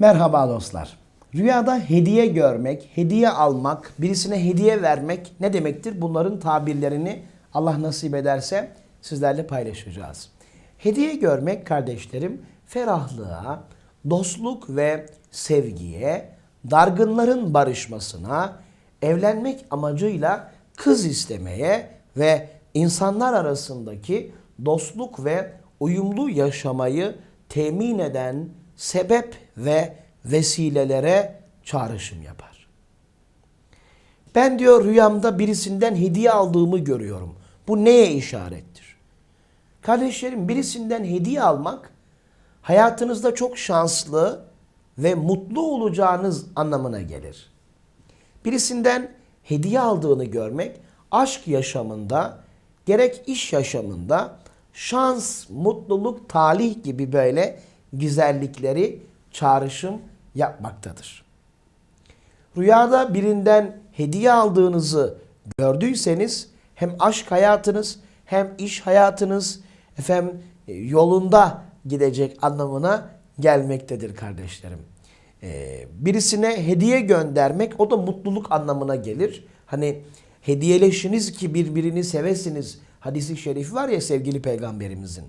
Merhaba dostlar. Rüyada hediye görmek, hediye almak, birisine hediye vermek ne demektir? Bunların tabirlerini Allah nasip ederse sizlerle paylaşacağız. Hediye görmek kardeşlerim ferahlığa, dostluk ve sevgiye, dargınların barışmasına, evlenmek amacıyla kız istemeye ve insanlar arasındaki dostluk ve uyumlu yaşamayı temin eden sebep ve vesilelere çağrışım yapar. Ben diyor rüyamda birisinden hediye aldığımı görüyorum. Bu neye işarettir? Kardeşlerim birisinden hediye almak hayatınızda çok şanslı ve mutlu olacağınız anlamına gelir. Birisinden hediye aldığını görmek aşk yaşamında gerek iş yaşamında şans, mutluluk, talih gibi böyle güzellikleri çağrışım yapmaktadır. Rüyada birinden hediye aldığınızı gördüyseniz hem aşk hayatınız hem iş hayatınız efendim e, yolunda gidecek anlamına gelmektedir kardeşlerim. Ee, birisine hediye göndermek o da mutluluk anlamına gelir. Hani hediyeleşiniz ki birbirini sevesiniz hadisi şerifi var ya sevgili peygamberimizin.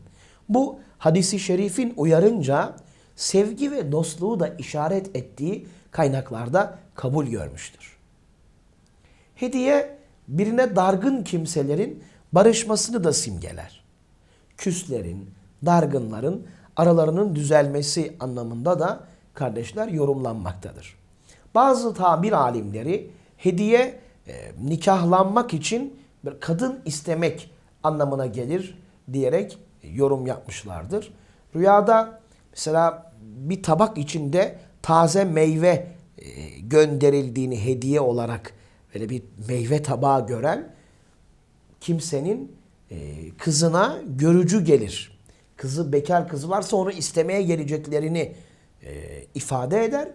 Bu hadisi şerifin uyarınca sevgi ve dostluğu da işaret ettiği kaynaklarda kabul görmüştür. Hediye birine dargın kimselerin barışmasını da simgeler. Küslerin, dargınların aralarının düzelmesi anlamında da kardeşler yorumlanmaktadır. Bazı tabir alimleri hediye e, nikahlanmak için bir kadın istemek anlamına gelir diyerek yorum yapmışlardır. Rüyada mesela bir tabak içinde taze meyve e, gönderildiğini hediye olarak böyle bir meyve tabağı gören kimsenin e, kızına görücü gelir. Kızı bekar kızı varsa onu istemeye geleceklerini e, ifade eder.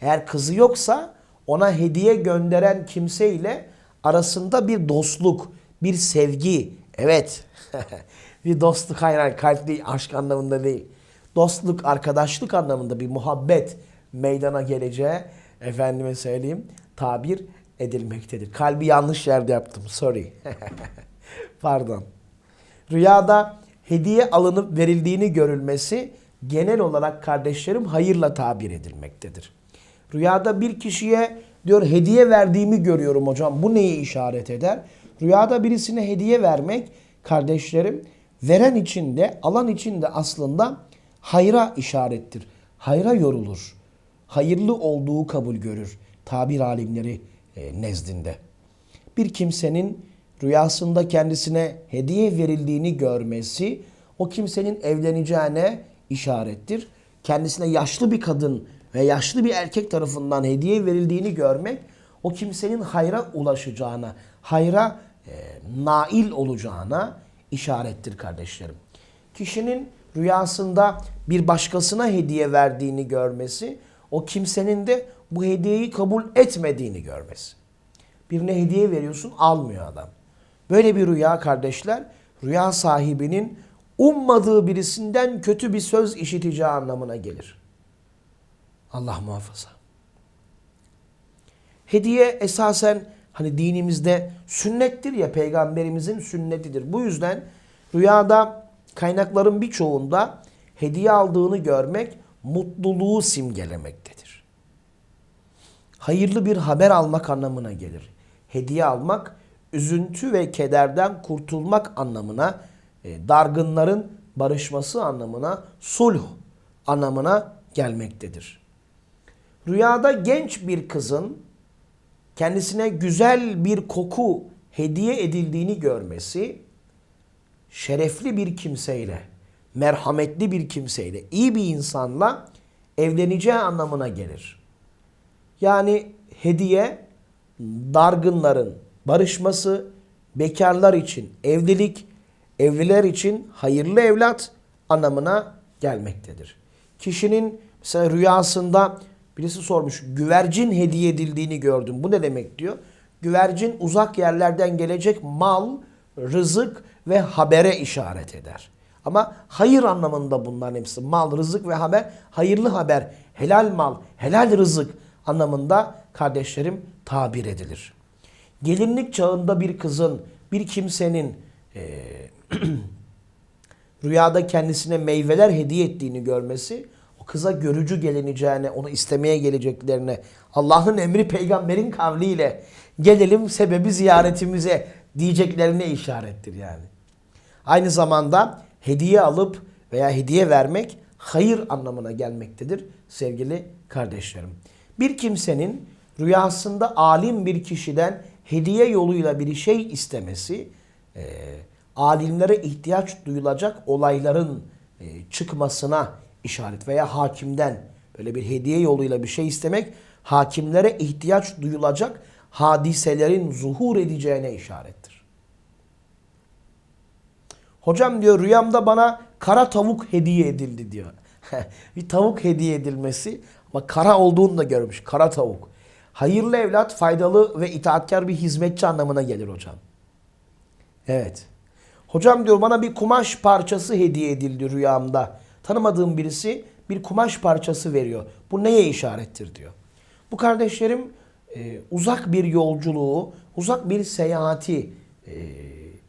Eğer kızı yoksa ona hediye gönderen kimseyle arasında bir dostluk, bir sevgi, evet bir dostluk hayır kalpli aşk anlamında değil. Dostluk, arkadaşlık anlamında bir muhabbet meydana geleceği efendime söyleyeyim tabir edilmektedir. Kalbi yanlış yerde yaptım. Sorry. Pardon. Rüyada hediye alınıp verildiğini görülmesi genel olarak kardeşlerim hayırla tabir edilmektedir. Rüyada bir kişiye diyor hediye verdiğimi görüyorum hocam. Bu neyi işaret eder? Rüyada birisine hediye vermek kardeşlerim veren için de alan için de aslında hayra işarettir. Hayra yorulur. Hayırlı olduğu kabul görür tabir alimleri e, nezdinde. Bir kimsenin rüyasında kendisine hediye verildiğini görmesi o kimsenin evleneceğine işarettir. Kendisine yaşlı bir kadın ve yaşlı bir erkek tarafından hediye verildiğini görmek o kimsenin hayra ulaşacağına, hayra e, nail olacağına işarettir kardeşlerim. Kişinin rüyasında bir başkasına hediye verdiğini görmesi, o kimsenin de bu hediyeyi kabul etmediğini görmesi. Birine hediye veriyorsun, almıyor adam. Böyle bir rüya kardeşler, rüya sahibinin ummadığı birisinden kötü bir söz işiteceği anlamına gelir. Allah muhafaza. Hediye esasen hani dinimizde sünnettir ya peygamberimizin sünnetidir. Bu yüzden rüyada kaynakların birçoğunda hediye aldığını görmek mutluluğu simgelemektedir. Hayırlı bir haber almak anlamına gelir. Hediye almak üzüntü ve kederden kurtulmak anlamına, e, dargınların barışması anlamına, sulh anlamına gelmektedir. Rüyada genç bir kızın kendisine güzel bir koku hediye edildiğini görmesi, şerefli bir kimseyle, merhametli bir kimseyle, iyi bir insanla evleneceği anlamına gelir. Yani hediye dargınların barışması, bekarlar için evlilik, evliler için hayırlı evlat anlamına gelmektedir. Kişinin mesela rüyasında birisi sormuş güvercin hediye edildiğini gördüm. Bu ne demek diyor? Güvercin uzak yerlerden gelecek mal, rızık ve habere işaret eder. Ama hayır anlamında bunların hepsi. Mal, rızık ve haber, hayırlı haber, helal mal, helal rızık anlamında kardeşlerim tabir edilir. Gelinlik çağında bir kızın, bir kimsenin eee, rüyada kendisine meyveler hediye ettiğini görmesi, kıza görücü gelineceğine, onu istemeye geleceklerine, Allah'ın emri peygamberin kavliyle gelelim sebebi ziyaretimize diyeceklerine işarettir yani. Aynı zamanda hediye alıp veya hediye vermek hayır anlamına gelmektedir sevgili kardeşlerim. Bir kimsenin rüyasında alim bir kişiden hediye yoluyla bir şey istemesi, e, alimlere ihtiyaç duyulacak olayların e, çıkmasına işaret veya hakimden böyle bir hediye yoluyla bir şey istemek hakimlere ihtiyaç duyulacak hadiselerin zuhur edeceğine işarettir. Hocam diyor rüyamda bana kara tavuk hediye edildi diyor. bir tavuk hediye edilmesi ama kara olduğunu da görmüş. Kara tavuk. Hayırlı evlat faydalı ve itaatkar bir hizmetçi anlamına gelir hocam. Evet. Hocam diyor bana bir kumaş parçası hediye edildi rüyamda. Tanımadığım birisi bir kumaş parçası veriyor. Bu neye işarettir diyor. Bu kardeşlerim e, uzak bir yolculuğu, uzak bir seyahati e,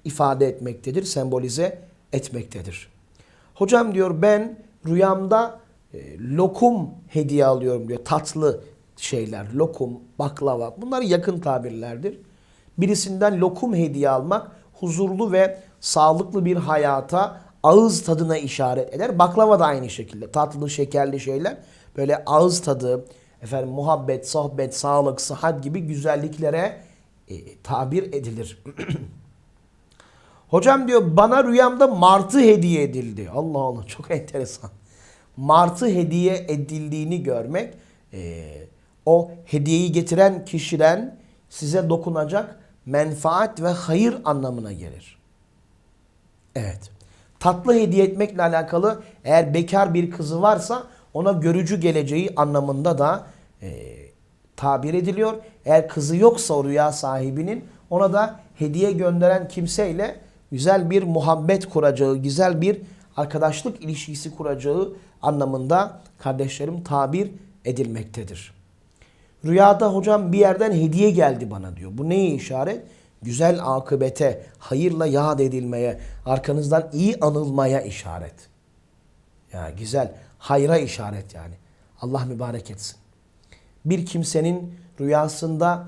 ifade etmektedir, sembolize etmektedir. Hocam diyor ben rüyamda e, lokum hediye alıyorum diyor. Tatlı şeyler, lokum, baklava bunlar yakın tabirlerdir. Birisinden lokum hediye almak huzurlu ve sağlıklı bir hayata ağız tadına işaret eder. Baklava da aynı şekilde. Tatlı, şekerli şeyler böyle ağız tadı, efendim muhabbet, sohbet, sağlık, sıhhat gibi güzelliklere e, tabir edilir. Hocam diyor bana rüyamda martı hediye edildi. Allah Allah çok enteresan. Martı hediye edildiğini görmek e, o hediyeyi getiren kişiden size dokunacak menfaat ve hayır anlamına gelir. Evet. Tatlı hediye etmekle alakalı eğer bekar bir kızı varsa ona görücü geleceği anlamında da e, tabir ediliyor. Eğer kızı yoksa o rüya sahibinin ona da hediye gönderen kimseyle güzel bir muhabbet kuracağı, güzel bir arkadaşlık ilişkisi kuracağı anlamında kardeşlerim tabir edilmektedir. Rüyada hocam bir yerden hediye geldi bana diyor. Bu neye işaret? Güzel akıbete, hayırla yad edilmeye, arkanızdan iyi anılmaya işaret. Ya güzel, hayra işaret yani. Allah mübarek etsin. Bir kimsenin rüyasında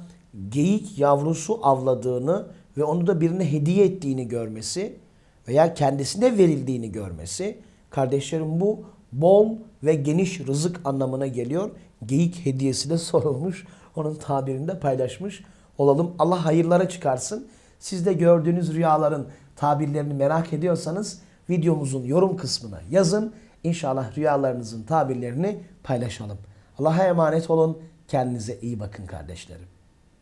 geyik yavrusu avladığını ve onu da birine hediye ettiğini görmesi veya kendisine verildiğini görmesi kardeşlerim bu bol ve geniş rızık anlamına geliyor. Geyik hediyesi de sorulmuş. Onun tabirinde paylaşmış olalım. Allah hayırlara çıkarsın. Siz de gördüğünüz rüyaların tabirlerini merak ediyorsanız videomuzun yorum kısmına yazın. İnşallah rüyalarınızın tabirlerini paylaşalım. Allah'a emanet olun. Kendinize iyi bakın kardeşlerim.